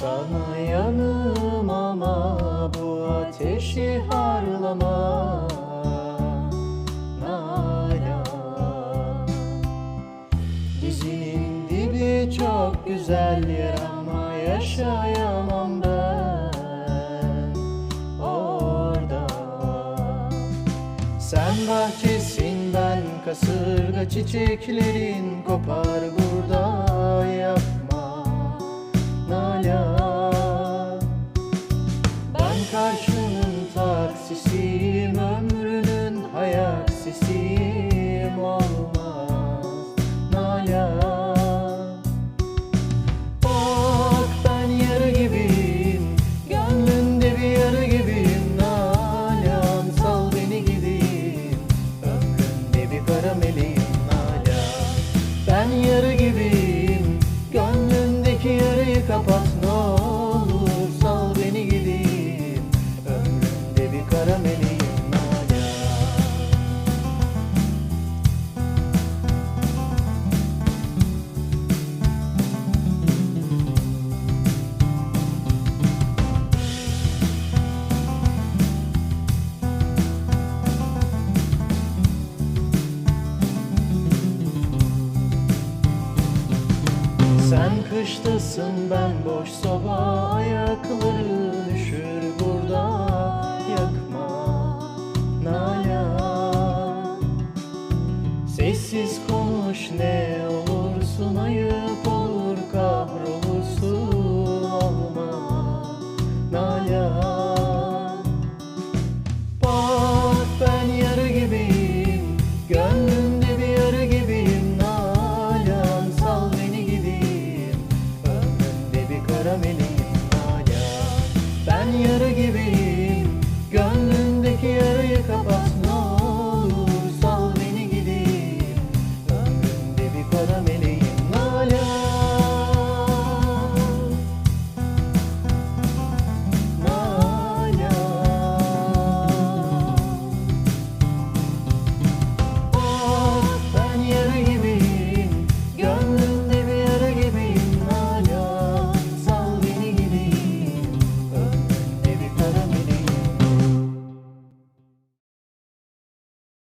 Sana yanım ama bu ateşi harlama. Nalan Dizinin dibi çok güzel yer ama yaşayamam ben. Orada. Sen bahçesin ben kasırga çiçeklerin kopar burada yapma Karşının taksisiyim ömrünün hayaksisiyim olmaz Nalan Bak ben yarı gibiyim Gönlünde bir yarı gibiyim. Nalan sal beni gideyim. Ömründe bir kara kıştasın ben boş soba Ayakları üşür burada Yakma Nalan Sessiz konuş ne